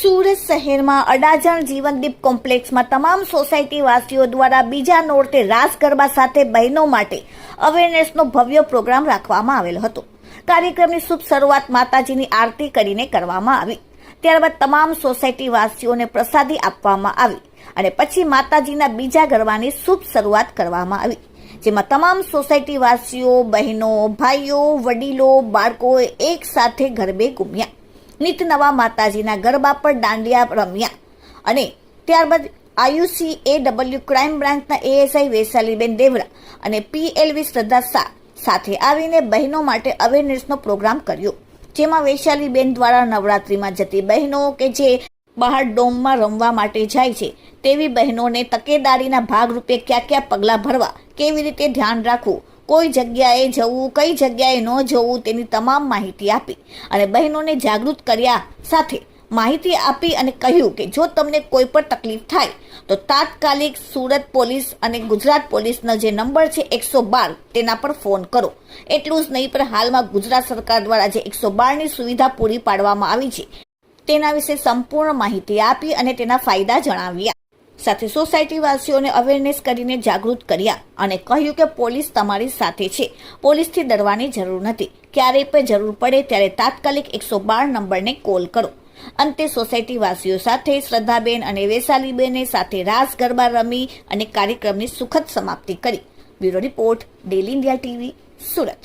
સુરત શહેરમાં અડાજણ જીવનદીપ કોમ્પ્લેક્સમાં તમામ સોસાયટી વાસીઓ દ્વારા બીજા નોરતે રાસ ગરબા સાથે બહેનો માટે અવેરનેસનો ભવ્ય પ્રોગ્રામ રાખવામાં આવેલો હતો. કાર્યક્રમની શુભ શરૂઆત માતાજીની આરતી કરીને કરવામાં આવી. ત્યારબાદ તમામ સોસાયટી વાસીઓને પ્રસાદી આપવામાં આવી અને પછી માતાજીના બીજા ગરબાની શુભ શરૂઆત કરવામાં આવી, જેમાં તમામ સોસાયટી વાસીઓ બહેનો, ભાઈઓ, વડીલો બાળકોએ એક સાથે ગરબે ઘૂમ્યા નિત નવા માતાજીના ગરબા પર દાંડિયા રમ્યા. અને ત્યારબાદ આયુસી એ ડબલ્યુ ક્રાઇમ બ્રાન્ચના એએસઆઈ વૈશાલીબેન દેવરા અને પીએલવી શ્રદ્ધા શાહ સાથે આવીને બહેનો માટે અવેરનેસનો પ્રોગ્રામ કર્યો. જેમાં વૈશાલીબેન દ્વારા નવરાત્રિમાં જતી બહેનો કે જે બહાર ડોમમાં રમવા માટે જાય છે, તેવી બહેનોને તકેદારીના ભાગરૂપે કયા કયા પગલાં ભરવા કેવી રીતે ધ્યાન રાખવું કોઈ જગ્યાએ જવું, કઈ જગ્યાએ ન જવું તેની તમામ માહિતી આપી અને બહેનોને જાગૃત કર્યા સાથે માહિતી આપી અને કહ્યું કે જો તમને કોઈ પણ તકલીફ થાય, તો તાત્કાલિક સુરત પોલીસ અને ગુજરાત પોલીસનો જે નંબર છે એકસો બાર તેના પર ફોન કરો. એટલું જ નહીં, પણ હાલમાં ગુજરાત સરકાર દ્વારા જે એકસો બારની સુવિધા પૂરી પાડવામાં આવી છે, તેના વિશે સંપૂર્ણ માહિતી આપી અને તેના ફાયદા જણાવ્યા. સાથે સોસાયટી વાસીઓને અવેરનેસ કરીને જાગૃત કર્યા અને કહ્યું કે પોલીસ તમારી સાથે છે. પોલીસથી ડરવાની જરૂર નથી. ક્યારેય પણ જરૂર પડે ત્યારે તાત્કાલિક એકસો બાર નંબરને કોલ કરો. અંતે સોસાયટી વાસીઓ સાથે શ્રદ્ધાબેન અને વૈશાલીબેને સાથે રાસ ગરબા રમી અને કાર્યક્રમની સુખદ સમાપ્તિ કરી. Bureau report daily India TV Surat.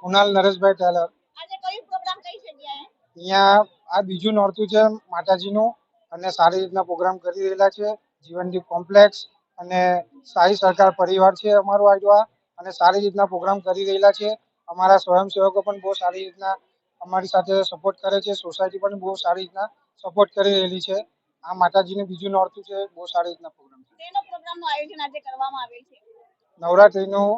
Kunal Nareshbhai Tailor. આજે કયું પ્રોગ્રામ કઈ જગ્યાએ? અહીંયા આ બીજું નોરતું છે માતાજીનું. અને સારી રીતના પ્રોગ્રામ કરી રહેલા છે. જીવનદીપ કોમ્પ્લેક્સ અને સાઈ સરકાર પરિવાર છે અમારો આજવા અને સારી રીતના પ્રોગ્રામ કરી રહેલા છે. અમારા સ્વયંસેવકો પણ બહુ સારી રીતના અમારી સાથે સપોર્ટ કરે છે. સોસાયટી પણ બહુ સારી રીતના સપોર્ટ કરી રહેલી છે. આ માતાજીનું બીજું નોરતું છે બહુ સારી રીતના પ્રોગ્રામ છે. તેનો પ્રોગ્રામનું આયોજન આજે કરવામાં આવેલ છે? નવરાત્રીનું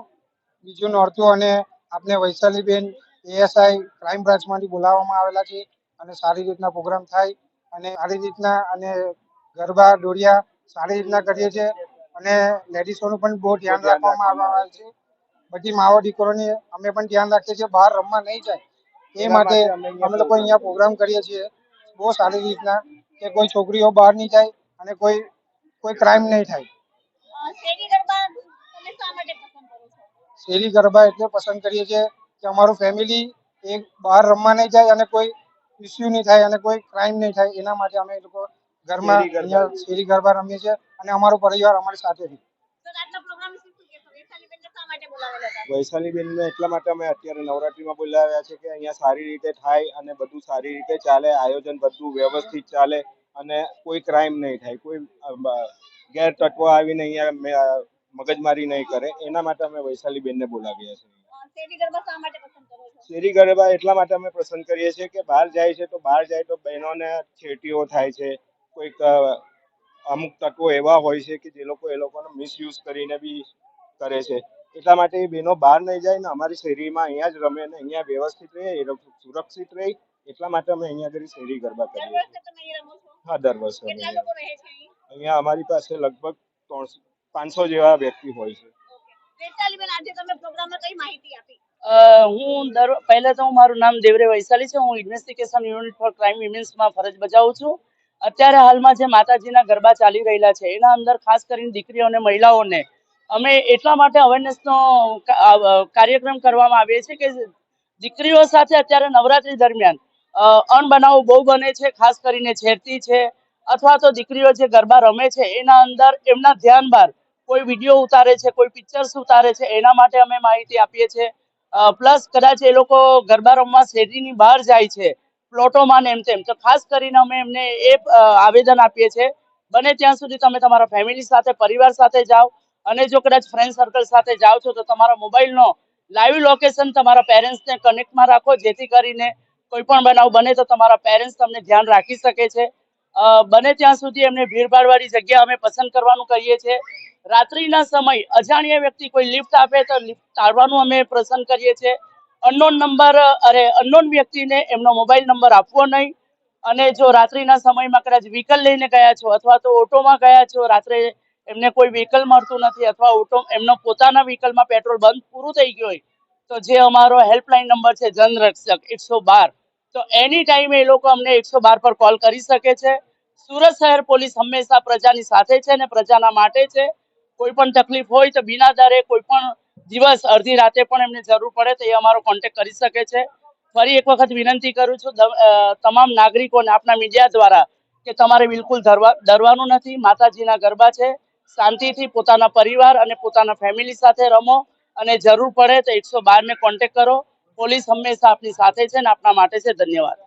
બીજું નોરતું અને આપણે વૈશાલીબેન એએસઆઈ ક્રાઇમ બ્રાન્ચમાંથી બોલાવવામાં આવેલા છે અને સારી રીતના પ્રોગ્રામ થાય. અને સારી રીતના અને ગરબા દોડિયા સારી રીતના કરીએ છીએ અને લેડીઝોનું પણ બહુ ધ્યાન રાખવામાં આવે છે. બધી માવો દીકરોની અમે પણ ધ્યાન રાખીએ છીએ. બહાર રમવા નહીં જાય. એ માટે અમે લોકો અહીંયા પ્રોગ્રામ કરીએ છીએ. બહુ સારી રીતના કે કોઈ છોકરીઓ બહાર નહીં જાય અને કોઈ કોઈ ક્રાઇમ નહીં થાય. અ, શેરી ગરબા તમે શા માટે પસંદ કરો છો? શેરી ગરબા એટલે પસંદ કરીએ છીએ કે અમારું ફેમિલી એક બહાર રમવા નહીં જાય અને કોઈ ઇસ્યુ નહીં થાય અને કોઈ ક્રાઇમ નહીં થાય એના માટે અમે એ લોકો ઘરમાં શેરી ગરબા રમીએ છીએ અને અમારો પરિવાર અમારી સાથે છે તો આજના પ્રોગ્રામ વિશે શું કહેશો વૈશાલીબેનને શા માટે બોલાવેલા હતા? વૈશાલીબેનને એટલા માટે અમે અત્યારે નવરાત્રીમાં બોલાવ્યા છે કે અહીંયા સારી રીતે થાય અને બધું સારી રીતે ચાલે આયોજન બધું વ્યવસ્થિત ચાલે અને કોઈ ક્રાઇમ નહીં થાય કોઈ ગેરતત્વો ગેર તત્વો આવીને અહીંયા મગજમારી નહીં કરે. એના માટે અમે વૈશાલીબેનને બોલાવ્યા છે. શેરી ગરબા એટલા માટે અમે પસંદ કરીએ છીએ કે બહાર જાય છે તો બહાર જાય તો બહેનોને છેટીઓ થાય છે. કોઈક અમુક તત્વો એવા હોય છે કે જે લોકો એ લોકોનો મિસયુઝ કરીને બી કરે છે. એટલા માટે એ બહેનો બહાર નહીં જાય ને અમારી શેરીમાં અહીંયા જ રમે ને અહીંયા વ્યવસ્થિત રહે એ લોકો સુરક્ષિત રહે એટલા માટે અમે અહીંયા આગળ શેરી ગરબા કરીએ છીએ. હા દર વર્ષે અહીંયા. અમારી પાસે લગભગ ત્રણસો પાંચસો જેવા વ્યક્તિ હોય છે. આજે તમે પ્રોગ્રામમાં કઈ માહિતી આપી? હું દર, પહેલાં તો હું મારું નામ દેવરે વૈશાલી છે. હું ઇન્વેસ્ટિગેશન યુનિટ ફોર ક્રાઇમ વિમેન્સમાં ફરજ બજાવું છું. અત્યારે હાલમાં જે માતાજીના ગરબા ચાલી રહેલા છે, એના અંદર ખાસ કરીને દીકરીઓ અને મહિલાઓને અમે એટલા માટે અવેરનેસનો કાર્યક્રમ કરવામાં આવે છે કે દીકરીઓ સાથે અત્યારે નવરાત્રી દરમિયાન અણબનાવો બહુ બને છે, ખાસ કરીને છેડતી છે અથવા તો દીકરીઓ જે ગરબા રમે છે, એના અંદર એમના ધ્યાન બહાર કોઈ વીડિયો ઉતારે છે, કોઈ પિક્ચર્સ ઉતારે છે, એના માટે અમે માહિતી આપીએ છીએ. પ્લસ કદાચ એ લોકો ગરબા રમવા શેરીની બહાર જાય છે, પ્લોટોમાં ને એમ તેમ. તો ખાસ કરીને અમે એમને એ આવેદન આપીએ છીએ, બને ત્યાં સુધી તમે તમારા ફેમિલી સાથે, પરિવાર સાથે જાઓ, અને જો કદાચ ફ્રેન્ડ સર્કલ સાથે જાઓ છો, તો તમારા મોબાઈલનો લાઈવ લોકેશન તમારા પેરેન્ટ્સને કનેક્ટમાં રાખો, જેથી કરીને કોઈ પણ બનાવ બને તો તમારા પેરેન્ટ્સ તમને ધ્યાન રાખી શકે છે. બને ત્યાં સુધી એમને ભીડભાડવાળી જગ્યા અમે પસંદ કરવાનું કહીએ છીએ. રાત્રિના સમય અજાણ્યા વ્યક્તિ કોઈ લિફ્ટ આપે તો લિફ્ટ ટાળવાનું અમે પસંદ કરીએ છીએ. અનનોન નંબર અરે અનનોન વ્યક્તિને એમનો મોબાઈલ નંબર આપવો નહીં. અને જો રાત્રિના સમયમાં કદાચ વ્હીકલ લઈને ગયા છો અથવા તો ઓટોમાં ગયા છો, રાત્રે એમને કોઈ વ્હીકલ મળતું નથી અથવા ઓટો એમનો પોતાના વ્હીકલમાં પેટ્રોલ બંધ પૂરું થઈ ગયું હોય, તો જે અમારો હેલ્પલાઇન નંબર છે જનરક્ષક એકસો બાર. તો એની ટાઈમે એ લોકો અમને એકસો બાર પર કોલ કરી શકે છે. સુરત શહેર પોલીસ હંમેશા પ્રજાની સાથે છે અને પ્રજાના માટે છે. કોઈ પણ તકલીફ હોય તો બિના દરે કોઈ પણ દિવસ અડધી રાતે પણ એમને જરૂર પડે તો એ અમારો કોન્ટેક્ટ કરી શકે છે. ફરી એક વખત વિનંતી કરું છું તમામ નાગરિકોને આપના મીડિયા દ્વારા કે તમારે બિલકુલ ડરવા ડરવાનું નથી. માતાજીના ગરબા છે. શાંતિથી પોતાના પરિવાર અને પોતાના ફેમિલી સાથે રમો અને જરૂર પડે તો એકસો બાર ને કોન્ટેક્ટ કરો. પોલીસ હંમેશા આપની સાથે છે અને આપના માટે છે. ધન્યવાદ.